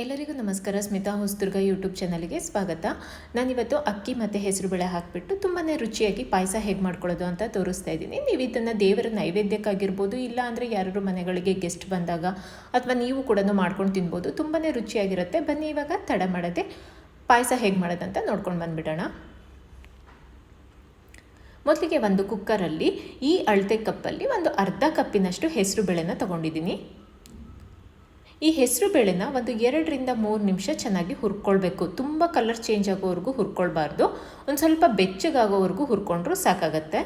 ಎಲ್ಲರಿಗೂ ನಮಸ್ಕಾರ. ಸ್ಮಿತಾ ಹೊಸದುರ್ಗ ಯೂಟ್ಯೂಬ್ ಚಾನಲ್ಗೆ ಸ್ವಾಗತ. ನಾನಿವತ್ತು ಅಕ್ಕಿ ಮತ್ತು ಹೆಸರು ಹೆಸರುಬೇಳೆ ಹಾಕಿಬಿಟ್ಟು ತುಂಬಾ ರುಚಿಯಾಗಿ ಪಾಯಸ ಹೇಗೆ ಮಾಡ್ಕೊಳ್ಳೋದು ಅಂತ ತೋರಿಸ್ತಾ ಇದ್ದೀನಿ. ನೀವು ಇದನ್ನು ದೇವರ ನೈವೇದ್ಯಕ್ಕಾಗಿರ್ಬೋದು, ಇಲ್ಲ ಅಂದರೆ ಯಾರು ಮನೆಗಳಿಗೆ ಗೆಸ್ಟ್ ಬಂದಾಗ ಅಥವಾ ನೀವು ಕೂಡ ಮಾಡ್ಕೊಂಡು ತಿನ್ಬೋದು ತುಂಬಾ ರುಚಿಯಾಗಿರುತ್ತೆ. ಬನ್ನಿ ಇವಾಗ ತಡ ಮಾಡದೆ ಪಾಯಸ ಹೇಗೆ ಮಾಡೋದಂತ ನೋಡ್ಕೊಂಡು ಬಂದುಬಿಡೋಣ. ಮೊದಲಿಗೆ ಒಂದು ಕುಕ್ಕರಲ್ಲಿ ಈ ಅಳತೆ ಕಪ್ಪಲ್ಲಿ ಒಂದು ಅರ್ಧ ಕಪ್ಪಿನಷ್ಟು ಹೆಸರು ಬೇಳೆನ ತೊಗೊಂಡಿದ್ದೀನಿ. ಈ ಹೆಸರು ಬೇಳೆನ ಒಂದು ಎರಡರಿಂದ ಮೂರು ನಿಮಿಷ ಚೆನ್ನಾಗಿ ಹುರ್ಕೊಳ್ಬೇಕು. ತುಂಬ ಕಲರ್ ಚೇಂಜ್ ಆಗೋವರೆಗೂ ಹುರ್ಕೊಳ್ಬಾರ್ದು. ಒಂದು ಸ್ವಲ್ಪ ಬೆಚ್ಚಗಾಗೋವರೆಗೂ ಹುರ್ಕೊಂಡ್ರೂ ಸಾಕಾಗತ್ತೆ.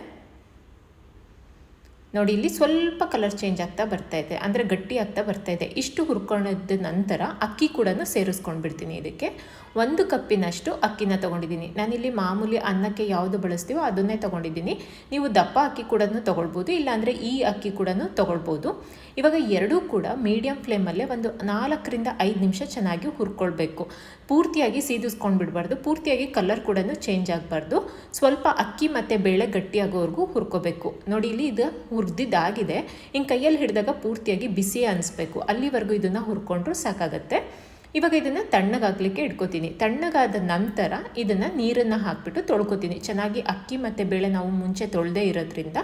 ನೋಡಿ, ಇಲ್ಲಿ ಸ್ವಲ್ಪ ಕಲರ್ ಚೇಂಜ್ ಆಗ್ತಾ ಬರ್ತಾ ಇದೆ. ಅಂದರೆ ಗಟ್ಟಿ ಆಗ್ತಾ ಬರ್ತಾ ಇದೆ. ಇಷ್ಟು ಹುರ್ಕೊಳ್ಳೋದ ನಂತರ ಅಕ್ಕಿ ಕೂಡ ಸೇರಿಸ್ಕೊಂಡು ಬಿಡ್ತೀನಿ ಇದಕ್ಕೆ. ಒಂದು ಕಪ್ಪಿನಷ್ಟು ಅಕ್ಕಿನ ತೊಗೊಂಡಿದ್ದೀನಿ. ನಾನಿಲ್ಲಿ ಮಾಮೂಲಿ ಅನ್ನಕ್ಕೆ ಯಾವುದು ಬಳಸ್ತೀವೋ ಅದನ್ನೇ ತೊಗೊಂಡಿದ್ದೀನಿ. ನೀವು ದಪ್ಪ ಅಕ್ಕಿ ಕೂಡ ತೊಗೊಳ್ಬೋದು, ಇಲ್ಲಾಂದರೆ ಈ ಅಕ್ಕಿ ಕೂಡ ತೊಗೊಳ್ಬೋದು. ಇವಾಗ ಎರಡೂ ಕೂಡ ಮೀಡಿಯಂ ಫ್ಲೇಮಲ್ಲೇ ಒಂದು ನಾಲ್ಕರಿಂದ ಐದು ನಿಮಿಷ ಚೆನ್ನಾಗಿ ಹುರ್ಕೊಳ್ಬೇಕು. ಪೂರ್ತಿಯಾಗಿ ಸೀದಿಸ್ಕೊಂಡು ಬಿಡಬಾರ್ದು. ಪೂರ್ತಿಯಾಗಿ ಕಲರ್ ಕೂಡ ಚೇಂಜ್ ಆಗಬಾರ್ದು. ಸ್ವಲ್ಪ ಅಕ್ಕಿ ಮತ್ತು ಬೇಳೆ ಗಟ್ಟಿಯಾಗೋವರೆಗೂ ಹುರ್ಕೋಬೇಕು. ನೋಡಿ, ಇಲ್ಲಿ ಇದು ಹುರಿದಿದ್ದಾಗಿದೆ. ಹಿಂಗೆ ಕೈಯಲ್ಲಿ ಹಿಡಿದಾಗ ಪೂರ್ತಿಯಾಗಿ ಬಿಸಿ ಅನಿಸ್ಬೇಕು. ಅಲ್ಲಿವರೆಗೂ ಇದನ್ನು ಹುರ್ಕೊಂಡ್ರು ಸಾಕಾಗತ್ತೆ. ಇವಾಗ ಇದನ್ನು ತಣ್ಣಗಾಗಲಿಕ್ಕೆ ಇಟ್ಕೋತೀನಿ. ತಣ್ಣಗಾದ ನಂತರ ಇದನ್ನು ನೀರನ್ನು ಹಾಕಿಬಿಟ್ಟು ತೊಳ್ಕೊತೀನಿ. ಚೆನ್ನಾಗಿ ಅಕ್ಕಿ ಮತ್ತು ಬೇಳೆ ನಾವು ಮುಂಚೆ ತೊಳೆದೇ ಇರೋದ್ರಿಂದ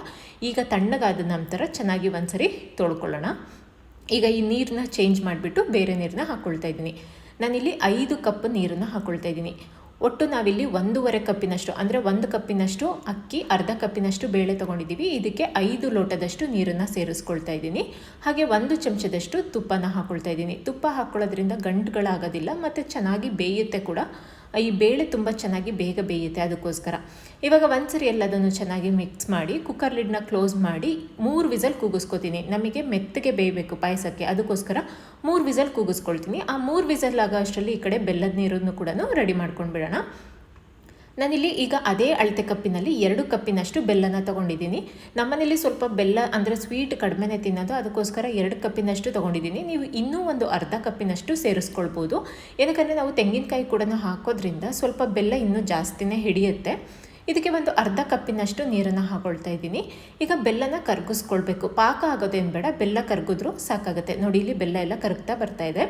ಈಗ ತಣ್ಣಗಾದ ನಂತರ ಚೆನ್ನಾಗಿ ಒಂದ್ಸರಿ ತೊಳ್ಕೊಳ್ಳೋಣ. ಈಗ ಈ ನೀರನ್ನ ಚೇಂಜ್ ಮಾಡಿಬಿಟ್ಟು ಬೇರೆ ನೀರನ್ನ ಹಾಕ್ಕೊಳ್ತಾ ಇದ್ದೀನಿ. ನಾನಿಲ್ಲಿ ಐದು ಕಪ್ ನೀರನ್ನು ಹಾಕ್ಕೊಳ್ತಾ ಇದ್ದೀನಿ. ಒಟ್ಟು ನಾವಿಲ್ಲಿ ಒಂದೂವರೆ ಕಪ್ಪಿನಷ್ಟು, ಅಂದರೆ ಒಂದು ಕಪ್ಪಿನಷ್ಟು ಅಕ್ಕಿ, ಅರ್ಧ ಕಪ್ಪಿನಷ್ಟು ಬೇಳೆ ತೊಗೊಂಡಿದ್ದೀವಿ. ಇದಕ್ಕೆ ಐದು ಲೋಟದಷ್ಟು ನೀರನ್ನು ಸೇರಿಸ್ಕೊಳ್ತಾ ಇದ್ದೀನಿ. ಹಾಗೆ ಒಂದು ಚಮಚದಷ್ಟು ತುಪ್ಪನ ಹಾಕ್ಕೊಳ್ತಾ ಇದ್ದೀನಿ. ತುಪ್ಪ ಹಾಕ್ಕೊಳ್ಳೋದ್ರಿಂದ ಗಂಟುಗಳಾಗೋದಿಲ್ಲ, ಮತ್ತು ಚೆನ್ನಾಗಿ ಬೇಯುತ್ತೆ ಕೂಡ. ಈ ಬೇಳೆ ತುಂಬ ಚೆನ್ನಾಗಿ ಬೇಗ ಬೇಯುತ್ತೆ ಅದಕ್ಕೋಸ್ಕರ. ಇವಾಗ ಒಂದ್ಸರಿ ಎಲ್ಲದನ್ನು ಚೆನ್ನಾಗಿ ಮಿಕ್ಸ್ ಮಾಡಿ ಕುಕ್ಕರ್ ಲಿಡ್ನ ಕ್ಲೋಸ್ ಮಾಡಿ, ಮೂರು ವಿಸಲ್ ಕೂಗಿಸ್ಕೊತೀನಿ. ನಮಗೆ ಮೆತ್ತಗೆ ಬೇಯಬೇಕು ಪಾಯಸಕ್ಕೆ, ಅದಕ್ಕೋಸ್ಕರ ಮೂರು ವಿಸಲ್ ಕೂಗಿಸ್ಕೊಳ್ತೀನಿ. ಆ ಮೂರು ವಿಸಲ್ ಆಗೋ ಅಷ್ಟರಲ್ಲಿ ಈ ಕಡೆ ಬೆಲ್ಲದ ನೀರನ್ನು ಕೂಡ ರೆಡಿ ಮಾಡ್ಕೊಂಡು ಬಿಡೋಣ ನಾನಿಲ್ಲಿ ಈಗ ಅದೇ ಅಳತೆ ಕಪ್ಪಿನಲ್ಲಿ ಎರಡು ಕಪ್ಪಿನಷ್ಟು ಬೆಲ್ಲನ ತಗೊಂಡಿದ್ದೀನಿ. ನಮ್ಮನೇಲಿ ಸ್ವಲ್ಪ ಬೆಲ್ಲ ಅಂದರೆ ಸ್ವೀಟ್ ಕಡಿಮೆನೇ ತಿನ್ನೋದು, ಅದಕ್ಕೋಸ್ಕರ ಎರಡು ಕಪ್ಪಿನಷ್ಟು ತೊಗೊಂಡಿದ್ದೀನಿ. ನೀವು ಇನ್ನೂ ಒಂದು ಅರ್ಧ ಕಪ್ಪಿನಷ್ಟು ಸೇರಿಸ್ಕೊಳ್ಬೋದು. ಏನಕ್ಕಂದರೆ ನಾವು ತೆಂಗಿನಕಾಯಿ ಕೂಡ ಹಾಕೋದ್ರಿಂದ ಸ್ವಲ್ಪ ಬೆಲ್ಲ ಇನ್ನೂ ಜಾಸ್ತಿನೇ ಹಿಡಿಯುತ್ತೆ. ಇದಕ್ಕೆ ಒಂದು ಅರ್ಧ ಕಪ್ಪಿನಷ್ಟು ನೀರನ್ನು ಹಾಕೊಳ್ತಾ ಇದ್ದೀನಿ. ಈಗ ಬೆಲ್ಲನ ಕರಗಿಸ್ಕೊಳ್ಬೇಕು. ಪಾಕ ಆಗೋದೇನು ಬೇಡ, ಬೆಲ್ಲ ಕರಗಿದ್ರೂ ಸಾಕಾಗುತ್ತೆ. ನೋಡಿ, ಇಲ್ಲಿ ಬೆಲ್ಲ ಎಲ್ಲ ಕರಗ್ತಾ ಬರ್ತಾ ಇದೆ.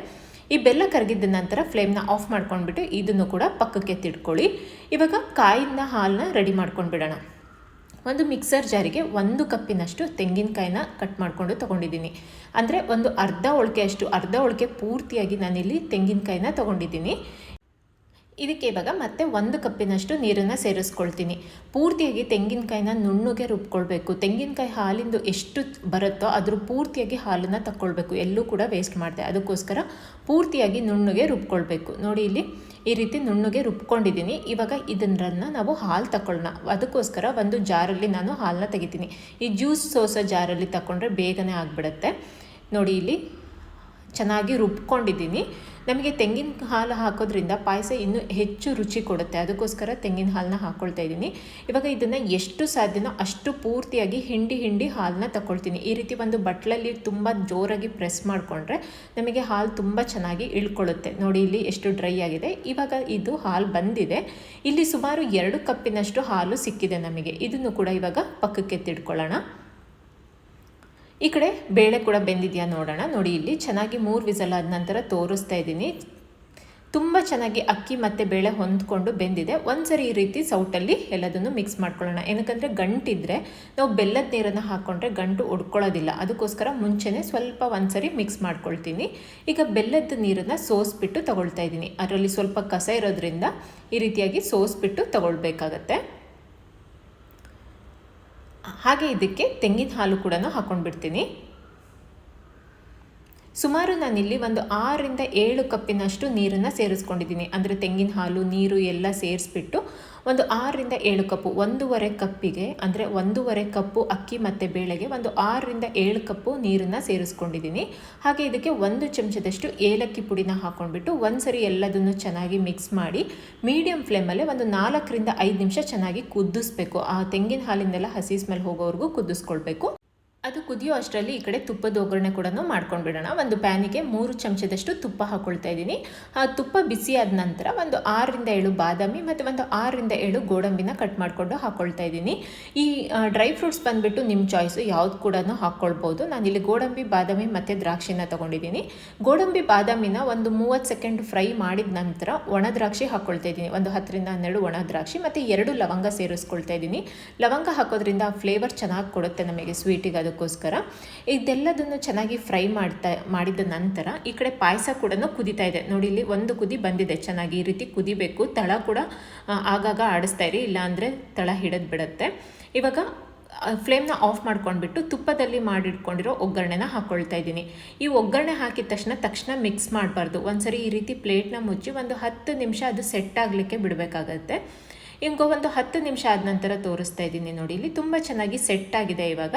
ಈ ಬೆಲ್ಲ ಕರಗಿದ ನಂತರ ಫ್ಲೇಮ್ನ ಆಫ್ ಮಾಡ್ಕೊಂಡ್ಬಿಟ್ಟು ಇದನ್ನು ಕೂಡ ಪಕ್ಕಕ್ಕೆ ತಿಡ್ಕೊಳ್ಳಿ ಇವಾಗ ಕಾಯಿನ ಹಾಲನ್ನ ರೆಡಿ ಮಾಡ್ಕೊಂಡ್ಬಿಡೋಣ ಒಂದು ಮಿಕ್ಸರ್ ಜಾರಿಗೆ ಒಂದು ಕಪ್ಪಿನಷ್ಟು ತೆಂಗಿನಕಾಯಿನ ಕಟ್ ಮಾಡಿಕೊಂಡು ತೊಗೊಂಡಿದ್ದೀನಿ. ಅಂದರೆ ಒಂದು ಅರ್ಧ ಅಷ್ಟು ಅರ್ಧ ಒಳಕೆ ಪೂರ್ತಿಯಾಗಿ ನಾನಿಲ್ಲಿ ತೆಂಗಿನಕಾಯಿನ ತೊಗೊಂಡಿದ್ದೀನಿ. ಇದಕ್ಕೆ ಇವಾಗ ಮತ್ತೆ ಒಂದು ಕಪ್ಪಿನಷ್ಟು ನೀರನ್ನು ಸೇರಿಸ್ಕೊಳ್ತೀನಿ. ಪೂರ್ತಿಯಾಗಿ ತೆಂಗಿನಕಾಯಿನ ನುಣ್ಣಗೆ ರುಬ್ಕೊಳ್ಬೇಕು. ತೆಂಗಿನಕಾಯಿ ಹಾಲಿಂದು ಎಷ್ಟು ಬರುತ್ತೋ ಅದ್ರ ಪೂರ್ತಿಯಾಗಿ ಹಾಲನ್ನು ತಕ್ಕೊಳ್ಬೇಕು. ಎಲ್ಲೂ ಕೂಡ ವೇಸ್ಟ್ ಮಾಡಿದೆ. ಅದಕ್ಕೋಸ್ಕರ ಪೂರ್ತಿಯಾಗಿ ನುಣ್ಣಗೆ ರುಬ್ಕೊಳ್ಬೇಕು. ನೋಡಿ ಇಲ್ಲಿ ಈ ರೀತಿ ನುಣ್ಣಗೆ ರುಬ್ಕೊಂಡಿದ್ದೀನಿ. ಇವಾಗ ಇದನ್ನ ನಾವು ಹಾಲು ತಗೊಳ್ಳೋಣ ಅದಕ್ಕೋಸ್ಕರ ಒಂದು ಜಾರಲ್ಲಿ ನಾನು ಹಾಲನ್ನ ತೆಗಿತೀನಿ. ಈ ಜ್ಯೂಸ್ ಸೋಸೋ ಜಾರಲ್ಲಿ ತಗೊಂಡ್ರೆ ಬೇಗನೆ ಆಗಿಬಿಡುತ್ತೆ. ನೋಡಿ ಇಲ್ಲಿ ಚೆನ್ನಾಗಿ ರುಬ್ಕೊಂಡಿದ್ದೀನಿ. ನಮಗೆ ತೆಂಗಿನ ಹಾಲು ಹಾಕೋದ್ರಿಂದ ಪಾಯಸ ಇನ್ನೂ ಹೆಚ್ಚು ರುಚಿ ಕೊಡುತ್ತೆ. ಅದಕ್ಕೋಸ್ಕರ ತೆಂಗಿನ ಹಾಲನ್ನ ಹಾಕ್ಕೊಳ್ತಾ ಇದ್ದೀನಿ. ಇವಾಗ ಇದನ್ನು ಎಷ್ಟು ಸಾಧ್ಯನೋ ಅಷ್ಟು ಪೂರ್ತಿಯಾಗಿ ಹಿಂಡಿ ಹಿಂಡಿ ಹಾಲನ್ನ ತಗೊಳ್ತೀನಿ ಈ ರೀತಿ ಒಂದು ಬಟ್ಲಲ್ಲಿ ತುಂಬ ಜೋರಾಗಿ ಪ್ರೆಸ್ ಮಾಡಿಕೊಂಡ್ರೆ ನಮಗೆ ಹಾಲು ತುಂಬ ಚೆನ್ನಾಗಿ ಇಳ್ಕೊಳ್ಳುತ್ತೆ. ನೋಡಿ, ಇಲ್ಲಿ ಎಷ್ಟು ಡ್ರೈ ಆಗಿದೆ. ಇವಾಗ ಇದು ಹಾಲು ಬಂದಿದೆ. ಇಲ್ಲಿ ಸುಮಾರು ಎರಡು ಕಪ್ಪಿನಷ್ಟು ಹಾಲು ಸಿಕ್ಕಿದೆ ನಮಗೆ. ಇದನ್ನು ಕೂಡ ಇವಾಗ ಪಕ್ಕಕ್ಕೆ ತಿಡ್ಕೊಳ್ಳೋಣ ಈ ಕಡೆ ಬೇಳೆ ಕೂಡ ಬೆಂದಿದೆಯಾ ನೋಡೋಣ. ನೋಡಿ ಇಲ್ಲಿ ಚೆನ್ನಾಗಿ ಮೂರು ವಿಸಲ್ ಆದ ನಂತರ ತೋರಿಸ್ತಾ ಇದ್ದೀನಿ. ತುಂಬ ಚೆನ್ನಾಗಿ ಅಕ್ಕಿ ಮತ್ತು ಬೇಳೆ ಹೊಂದ್ಕೊಂಡು ಬೆಂದಿದೆ. ಒಂದ್ಸರಿ ಈ ರೀತಿ ಸೌಟಲ್ಲಿ ಎಲ್ಲದನ್ನು ಮಿಕ್ಸ್ ಮಾಡ್ಕೊಳ್ಳೋಣ. ಏನಕ್ಕಂದರೆ ಗಂಟಿದ್ರೆ ನಾವು ಬೆಲ್ಲದ ನೀರನ್ನು ಹಾಕ್ಕೊಂಡ್ರೆ ಗಂಟು ಉಡ್ಕೊಳ್ಳೋದಿಲ್ಲ ಅದಕ್ಕೋಸ್ಕರ ಮುಂಚೆನೆ ಸ್ವಲ್ಪ ಒಂದ್ಸರಿ ಮಿಕ್ಸ್ ಮಾಡ್ಕೊಳ್ತೀನಿ. ಈಗ ಬೆಲ್ಲದ ನೀರನ್ನು ಸೋಸ್ಬಿಟ್ಟು ತಗೊಳ್ತಾ ಇದ್ದೀನಿ. ಅದರಲ್ಲಿ ಸ್ವಲ್ಪ ಕಸ ಇರೋದ್ರಿಂದ ಈ ರೀತಿಯಾಗಿ ಸೋಸ್ಬಿಟ್ಟು ತಗೊಳ್ಬೇಕಾಗತ್ತೆ. ಹಾಗೆ ಇದಕ್ಕೆ ತೆಂಗಿನ ಹಾಲು ಕೂಡ ಹಾಕೊಂಡು ಬಿಡ್ತೀನಿ ಸುಮಾರು ನಾನಿಲ್ಲಿ ಒಂದು ಆರರಿಂದ ಏಳು ಕಪ್ಪಿನಷ್ಟು ನೀರನ್ನು ಸೇರಿಸ್ಕೊಂಡಿದ್ದೀನಿ. ಅಂದರೆ ತೆಂಗಿನ ಹಾಲು, ನೀರು ಎಲ್ಲ ಸೇರಿಸ್ಬಿಟ್ಟು ಒಂದು ಆರರಿಂದ ಏಳು ಕಪ್ಪು, ಒಂದೂವರೆ ಕಪ್ಪಿಗೆ, ಅಂದರೆ ಒಂದೂವರೆ ಕಪ್ಪು ಅಕ್ಕಿ ಮತ್ತು ಬೇಳೆಗೆ ಒಂದು ಆರರಿಂದ ಏಳು ಕಪ್ಪು ನೀರನ್ನು ಸೇರಿಸ್ಕೊಂಡಿದ್ದೀನಿ. ಹಾಗೆ ಇದಕ್ಕೆ ಒಂದು ಚಮಚದಷ್ಟು ಏಲಕ್ಕಿ ಪುಡಿನ ಹಾಕ್ಕೊಂಡ್ಬಿಟ್ಟು ಒಂದ್ಸರಿ ಎಲ್ಲದನ್ನು ಚೆನ್ನಾಗಿ ಮಿಕ್ಸ್ ಮಾಡಿ ಮೀಡಿಯಮ್ ಫ್ಲೇಮಲ್ಲೇ ಒಂದು ನಾಲ್ಕರಿಂದ ಐದು ನಿಮಿಷ ಚೆನ್ನಾಗಿ ಕುದಿಸ್ಬೇಕು. ಆ ತೆಂಗಿನ ಹಾಲಿಂದೆಲ್ಲ ಹಸಿ ಸ್ಮೆಲ್ ಹೋಗೋವರೆಗೂ ಕುದಿಸ್ಕೊಳ್ಬೇಕು. ಅದು ಕುದಿಯೋ ಅಷ್ಟರಲ್ಲಿ ಈ ಕಡೆ ತುಪ್ಪದ ಒಗ್ಗರಣೆ ಕೂಡ ಮಾಡ್ಕೊಂಡು ಬಿಡೋಣ ಒಂದು ಪ್ಯಾನಿಗೆ ಮೂರು ಚಮಚದಷ್ಟು ತುಪ್ಪ ಹಾಕ್ಕೊಳ್ತಾ ಇದ್ದೀನಿ. ಆ ತುಪ್ಪ ಬಿಸಿ ಆದ ನಂತರ ಒಂದು ಆರರಿಂದ ಏಳು ಬಾದಾಮಿ ಮತ್ತು ಒಂದು ಆರರಿಂದ ಏಳು ಗೋಡಂಬಿನ ಕಟ್ ಮಾಡಿಕೊಂಡು ಹಾಕ್ಕೊಳ್ತಾ ಇದ್ದೀನಿ. ಈ ಡ್ರೈ ಫ್ರೂಟ್ಸ್ ಬಂದುಬಿಟ್ಟು ನಿಮ್ಮ ಚಾಯ್ಸು ಯಾವ್ದು ಕೂಡ ಹಾಕ್ಕೊಳ್ಬೋದು ನಾನಿಲ್ಲಿ ಗೋಡಂಬಿ, ಬಾದಾಮಿ ಮತ್ತು ದ್ರಾಕ್ಷಿನ ತೊಗೊಂಡಿದ್ದೀನಿ. ಗೋಡಂಬಿ, ಬಾದಾಮಿನ ಒಂದು ಮೂವತ್ತು ಸೆಕೆಂಡ್ ಫ್ರೈ ಮಾಡಿದ ನಂತರ ಒಣ ದ್ರಾಕ್ಷಿ ಹಾಕ್ಕೊಳ್ತಾ ಇದ್ದೀನಿ. ಒಂದು ಹತ್ತರಿಂದ ಹನ್ನೆರಡು ಒಣ ದ್ರಾಕ್ಷಿ ಮತ್ತು ಎರಡು ಲವಂಗ ಸೇರಿಸ್ಕೊಳ್ತಾ ಇದ್ದೀನಿ. ಲವಂಗ ಹಾಕೋದ್ರಿಂದ ಫ್ಲೇವರ್ ಚೆನ್ನಾಗಿ ಕೊಡುತ್ತೆ ನಮಗೆ ಸ್ವೀಟಿಗೆ ಅದಕ್ಕೋಸ್ಕರ. ಇದೆಲ್ಲದನ್ನು ಚೆನ್ನಾಗಿ ಫ್ರೈ ಮಾಡ್ತಾ, ಮಾಡಿದ ನಂತರ ಈ ಕಡೆ ಪಾಯಸ ಕೂಡ ಕುದಿತಾ ಇದೆ. ನೋಡಿ, ಇಲ್ಲಿ ಒಂದು ಕುದಿ ಬಂದಿದೆ. ಚೆನ್ನಾಗಿ ಈ ರೀತಿ ಕುದಿಬೇಕು. ತಳ ಕೂಡ ಆಗಾಗ ಆಡಿಸ್ತಾ ಇರಿ. ಇಲ್ಲಾಂದರೆ ತಳ ಹಿಡಿದು ಬಿಡುತ್ತೆ. ಇವಾಗ ಫ್ಲೇಮ್ನ ಆಫ್ ಮಾಡ್ಕೊಂಡ್ಬಿಟ್ಟು ತುಪ್ಪದಲ್ಲಿ ಮಾಡಿಟ್ಕೊಂಡಿರೋ ಒಗ್ಗರಣೆನ ಹಾಕ್ಕೊಳ್ತಾ ಇದ್ದೀನಿ. ಈ ಒಗ್ಗರಣೆ ಹಾಕಿದ ತಕ್ಷಣ ತಕ್ಷಣ ಮಿಕ್ಸ್ ಮಾಡಬಾರ್ದು. ಒಂದ್ಸರಿ ಈ ರೀತಿ ಪ್ಲೇಟ್ನ ಮುಚ್ಚಿ ಒಂದು ಹತ್ತು ನಿಮಿಷ ಅದು ಸೆಟ್ ಆಗಲಿಕ್ಕೆ ಬಿಡಬೇಕಾಗತ್ತೆ. ಹಿಂಗೋ ಒಂದು ಹತ್ತು ನಿಮಿಷ ಆದ ನಂತರ ತೋರಿಸ್ತಾ ಇದ್ದೀನಿ ನೋಡಿ. ಇಲ್ಲಿ ತುಂಬ ಚೆನ್ನಾಗಿ ಸೆಟ್ ಆಗಿದೆ ಇವಾಗ.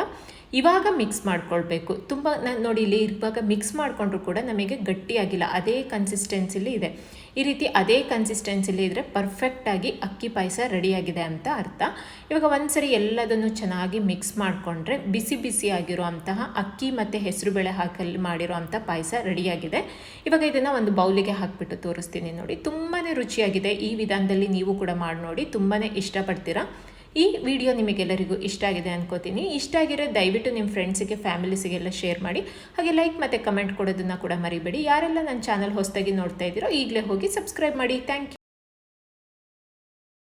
ಇವಾಗ ಮಿಕ್ಸ್ ಮಾಡ್ಕೊಳ್ಬೇಕು. ತುಂಬ ನೋಡಿ ಇಲ್ಲಿ ಇವಾಗ ಮಿಕ್ಸ್ ಮಾಡಿಕೊಂಡ್ರು ಕೂಡ ನಮಗೆ ಗಟ್ಟಿಯಾಗಿಲ್ಲ. ಅದೇ ಕನ್ಸಿಸ್ಟೆನ್ಸಿಲಿ ಇದೆ. ಈ ರೀತಿ ಅದೇ ಕನ್ಸಿಸ್ಟೆನ್ಸಿಲಿ ಇದ್ದರೆ ಪರ್ಫೆಕ್ಟಾಗಿ ಅಕ್ಕಿ ಪಾಯಸ ರೆಡಿಯಾಗಿದೆ ಅಂತ ಅರ್ಥ. ಇವಾಗ ಒಂದ್ಸರಿ ಎಲ್ಲದನ್ನು ಚೆನ್ನಾಗಿ ಮಿಕ್ಸ್ ಮಾಡಿಕೊಂಡ್ರೆ ಬಿಸಿ ಬಿಸಿ ಆಗಿರುವಂತಹ ಅಕ್ಕಿ ಮತ್ತು ಹೆಸರುಬೇಳೆ ಹಾಕಲ್ಲಿ ಮಾಡಿರೋ ಅಂಥ ಪಾಯಸ ರೆಡಿಯಾಗಿದೆ. ಇವಾಗ ಇದನ್ನು ಒಂದು ಬೌಲಿಗೆ ಹಾಕಿಬಿಟ್ಟು ತೋರಿಸ್ತೀನಿ ನೋಡಿ. ತುಂಬಾ ರುಚಿಯಾಗಿದೆ. ಈ ವಿಧಾನದಲ್ಲಿ ನೀವು ಕೂಡ ಮಾಡಿ ನೋಡಿ. ತುಂಬಾ ಇಷ್ಟಪಡ್ತೀರಾ? ಈ ವಿಡಿಯೋ ನಿಮಗೆಲ್ಲರಿಗೂ ಇಷ್ಟ ಆಗಿದೆ ಅನ್ಕೋತೀನಿ. ಇಷ್ಟ ಆಗಿರೋ ದಯವಿಟ್ಟು ನಿಮ್ಮ ಫ್ರೆಂಡ್ಸಿಗೆ ಫ್ಯಾಮಿಲೀಸಿಗೆಲ್ಲ ಶೇರ್ ಮಾಡಿ. ಹಾಗೆ ಲೈಕ್ ಮತ್ತು ಕಮೆಂಟ್ ಕೊಡೋದನ್ನು ಕೂಡ ಮರಿಬೇಡಿ. ಯಾರೆಲ್ಲ ನನ್ನ ಚಾನಲ್ ಹೊಸದಾಗಿ ನೋಡ್ತಾ ಇದ್ದೀರೋ ಈಗಲೇ ಹೋಗಿ ಸಬ್ಸ್ಕ್ರೈಬ್ ಮಾಡಿ. Thank you